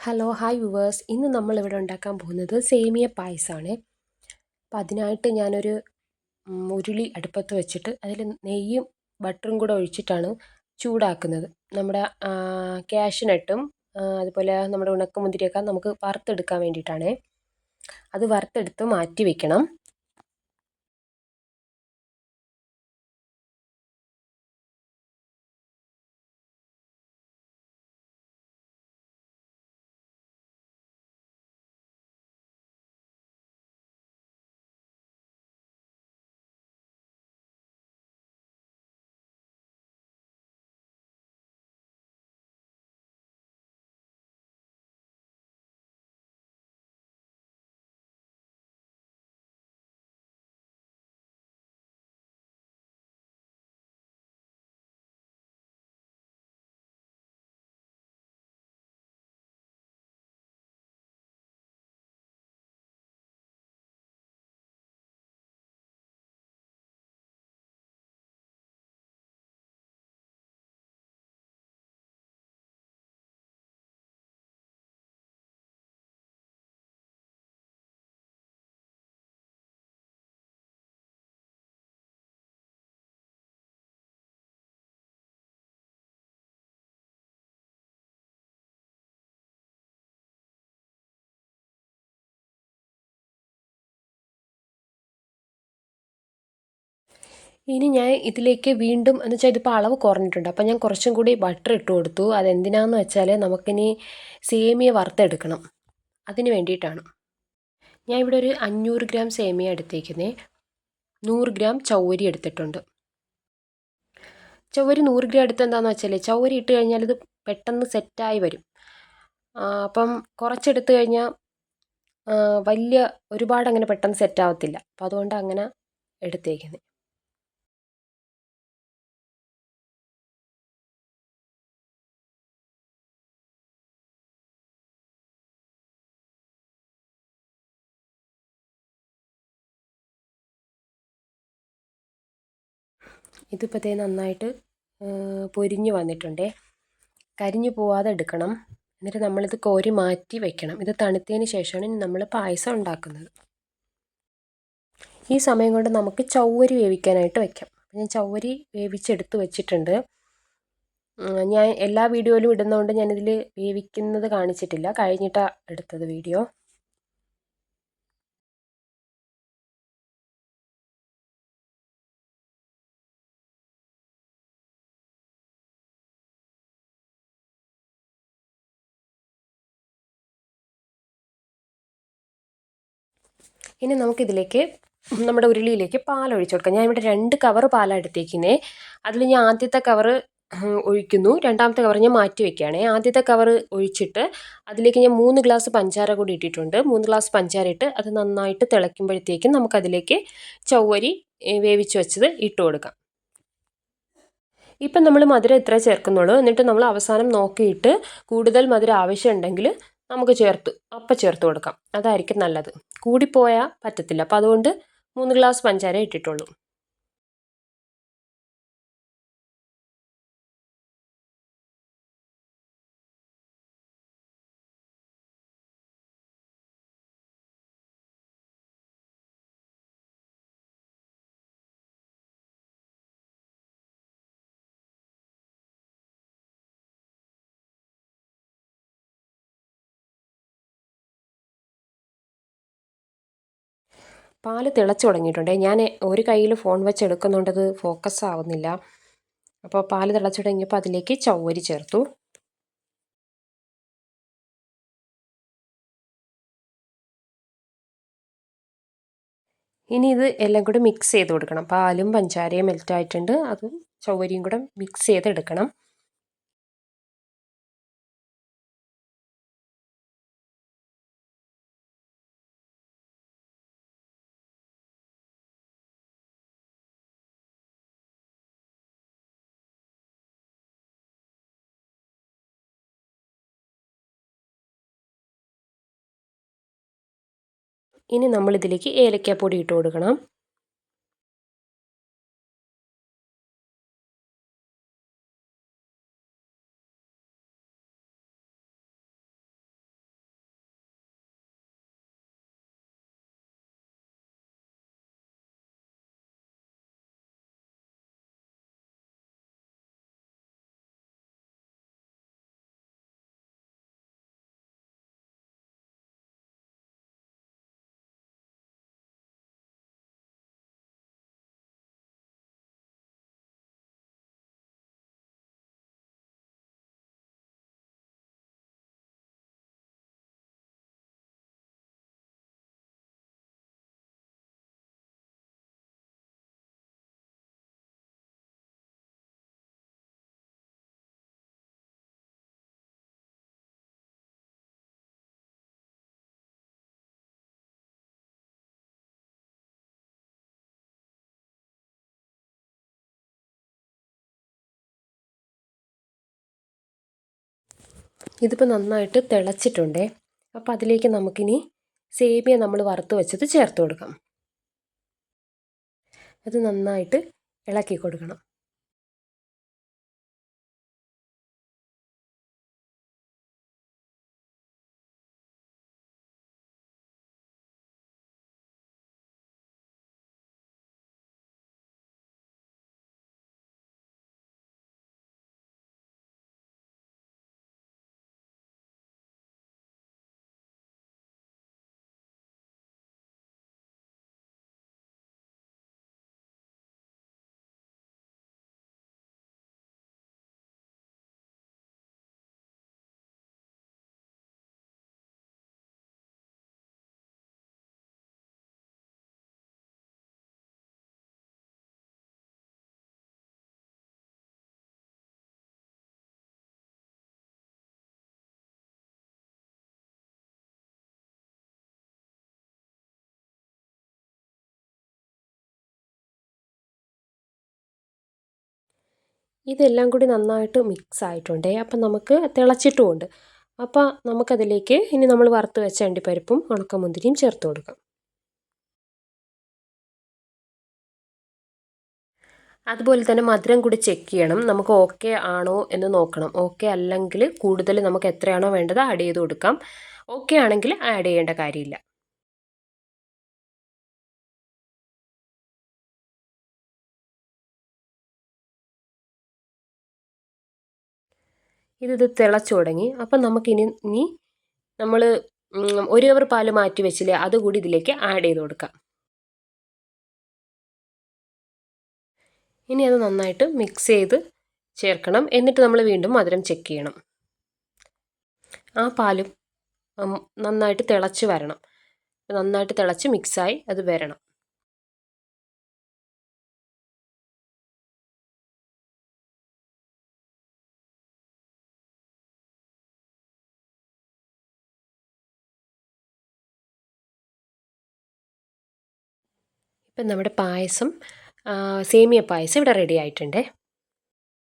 Hello hi viewers ഇന്ന് നമ്മളിവിടെ ഉണ്ടാക്കാൻ പോകുന്നത് സേമിയ പായസമാണ് അപ്പം അതിനായിട്ട് ഞാനൊരു ഉരുളി അടുപ്പത്ത് വെച്ചിട്ട് അതിൽ നെയ്യും ബട്ടറും കൂടെ ഒഴിച്ചിട്ടാണ് ചൂടാക്കുന്നത്. നമ്മുടെ ക്യാഷ്നട്ടും അതുപോലെ നമ്മുടെ ഉണക്കമുന്തിരിയൊക്കെ നമുക്ക് വറുത്തെടുക്കാൻ വേണ്ടിയിട്ടാണ്. അത് വറുത്തെടുത്ത് മാറ്റി വെക്കണം. ഇനി ഞാൻ ഇതിലേക്ക് വീണ്ടും എന്ന് വെച്ചാൽ ഇതിപ്പോൾ അളവ് കുറഞ്ഞിട്ടുണ്ട്. അപ്പോൾ ഞാൻ കുറച്ചും കൂടി ബട്ടർ ഇട്ട് കൊടുത്തു. അതെന്തിനാന്ന് വെച്ചാൽ നമുക്കിനി സേമിയ വറുത്തെടുക്കണം. അതിന് വേണ്ടിയിട്ടാണ്. ഞാൻ ഇവിടെ ഒരു അഞ്ഞൂറ് ഗ്രാം സേമിയ എടുത്തേക്കുന്നത് നൂറ് ഗ്രാം ചൗവരി എടുത്തിട്ടുണ്ട്. ചൗവരി നൂറ് ഗ്രാം എടുത്ത് എന്താണെന്ന് വെച്ചാൽ ചൗവരി ഇട്ട് കഴിഞ്ഞാൽ ഇത് പെട്ടെന്ന് സെറ്റായി വരും. അപ്പം കുറച്ചെടുത്ത് കഴിഞ്ഞാൽ വലിയ ഒരുപാട് അങ്ങനെ പെട്ടെന്ന് സെറ്റ് ആവത്തില്ല. അപ്പോൾ അതുകൊണ്ട് അങ്ങനെ എടുത്തേക്കുന്നത് ഇതിപ്പോൾ ദേ നന്നായിട്ട് പൊരിഞ്ഞ് വന്നിട്ടുണ്ടേ. കരിഞ്ഞു പോവാതെ എടുക്കണം. എന്നിട്ട് നമ്മളിത് കോരി മാറ്റി വെക്കണം. ഇത് തണുത്തതിന് ശേഷമാണ് നമ്മൾ പായസം ഉണ്ടാക്കുന്നത്. ഈ സമയം കൊണ്ട് നമുക്ക് ചൗവരി വേവിക്കാനായിട്ട് വെക്കാം. ഞാൻ ചൗവരി വേവിച്ചെടുത്ത് വെച്ചിട്ടുണ്ട്. ഞാൻ എല്ലാ വീഡിയോയിലും ഇടുന്നതുകൊണ്ട് ഞാനിതിൽ വേവിക്കുന്നത് കാണിച്ചിട്ടില്ല. കഴിഞ്ഞിട്ടാണ് എടുത്തത് വീഡിയോ. ഇനി നമുക്കിതിലേക്ക് നമ്മുടെ ഉരുളിയിലേക്ക് പാൽ ഒഴിച്ചു കൊടുക്കാം. ഞാൻ ഇവിടെ രണ്ട് കവർ പാലാണ് എടുത്തേക്കുന്നത് അതിൽ ഞാൻ ആദ്യത്തെ കവറ് ഒഴിക്കുന്നു. രണ്ടാമത്തെ കവർ ഞാൻ മാറ്റി വെക്കുകയാണേ. ആദ്യത്തെ കവർ ഒഴിച്ചിട്ട് അതിലേക്ക് ഞാൻ മൂന്ന് ഗ്ലാസ് പഞ്ചാര കൂടി ഇട്ടിട്ടുണ്ട്. മൂന്ന് ഗ്ലാസ് പഞ്ചാര ഇട്ട് അത് നന്നായിട്ട് തിളയ്ക്കുമ്പോഴത്തേക്കും നമുക്കതിലേക്ക് ചൗവരി വേവിച്ച് വെച്ചത് ഇട്ട് കൊടുക്കാം. ഇപ്പം നമ്മൾ മധുരം എത്ര ചേർക്കുന്നുള്ളൂ. എന്നിട്ട് നമ്മൾ അവസാനം നോക്കിയിട്ട് കൂടുതൽ മധുരം ആവശ്യമുണ്ടെങ്കിൽ നമുക്ക് ചേർത്ത് അപ്പം ചേർത്ത് കൊടുക്കാം. അതായിരിക്കും നല്ലത്. കൂടിപ്പോയാൽ പറ്റത്തില്ല. അപ്പോൾ അതുകൊണ്ട് മൂന്ന് ഗ്ലാസ് പഞ്ചാര ഇട്ടിട്ടുള്ളൂ. പാൽ തിളച്ചു തുടങ്ങിയിട്ടുണ്ട്. ഞാൻ ഒരു കയ്യിൽ ഫോൺ വെച്ച് എടുക്കുന്നുണ്ടത് ഫോക്കസ് ആവുന്നില്ല. അപ്പോൾ പാൽ തിളച്ചു തുടങ്ങിയപ്പോൾ അതിലേക്ക് ചവ്വരി ചേർത്തു. ഇനി ഇത് എല്ലാം കൂടെ മിക്സ് ചെയ്ത് കൊടുക്കണം. പാലും പഞ്ചാരയും മെൽറ്റായിട്ടുണ്ട് അതും ചവ്വരിയും കൂടെ മിക്സ് ചെയ്തെടുക്കണം. ഇനി നമ്മളിതിലേക്ക് ഏലക്കാപ്പൊടി ഇട്ട് കൊടുക്കണം ഇതിപ്പോൾ നന്നായിട്ട് തിളച്ചിട്ടുണ്ടേ. അപ്പോൾ അതിലേക്ക് നമുക്കിനി സേമിയ നമ്മൾ വറുത്ത് വെച്ചത് ചേർത്ത് കൊടുക്കാം. അത് നന്നായിട്ട് ഇളക്കി കൊടുക്കണം. ഇതെല്ലാം കൂടി നന്നായിട്ട് മിക്സ് ആയിട്ടുണ്ട് അപ്പം നമുക്ക് തിളച്ചിട്ടുമുണ്ട്. അപ്പോൾ നമുക്കതിലേക്ക് ഇനി നമ്മൾ വറുത്ത് വെച്ച അണ്ടിപ്പരിപ്പും ഉണക്കമുന്തിരിയും ചേർത്ത് കൊടുക്കാം. അതുപോലെ തന്നെ മധുരം കൂടി ചെക്ക് ചെയ്യണം. നമുക്ക് ഓക്കെ ആണോ എന്ന് നോക്കണം. ഓക്കെ അല്ലെങ്കിൽ കൂടുതൽ നമുക്ക് എത്രയാണോ വേണ്ടത് ആഡ് ചെയ്ത് കൊടുക്കാം. ഓക്കെ ആണെങ്കിൽ ആഡ് ചെയ്യേണ്ട കാര്യമില്ല. ഇത് തിളച്ചു തുടങ്ങി. അപ്പം നമുക്കിനി ഇനി നമ്മൾ ഒരു അവർ പാൽ മാറ്റി വെച്ചില്ലേ അതുകൂടി ഇതിലേക്ക് ആഡ് ചെയ്ത് കൊടുക്കാം. ഇനി അത് നന്നായിട്ട് മിക്സ് ചെയ്ത് ചേർക്കണം. എന്നിട്ട് നമ്മൾ വീണ്ടും മധുരം ചെക്ക് ചെയ്യണം. ആ പാലും നന്നായിട്ട് തിളച്ച് വരണം. നന്നായിട്ട് തിളച്ച് മിക്സായി അത് വരണം. ഇപ്പം നമ്മുടെ പായസം സേമിയ പായസം ഇവിടെ റെഡി ആയിട്ടുണ്ട്.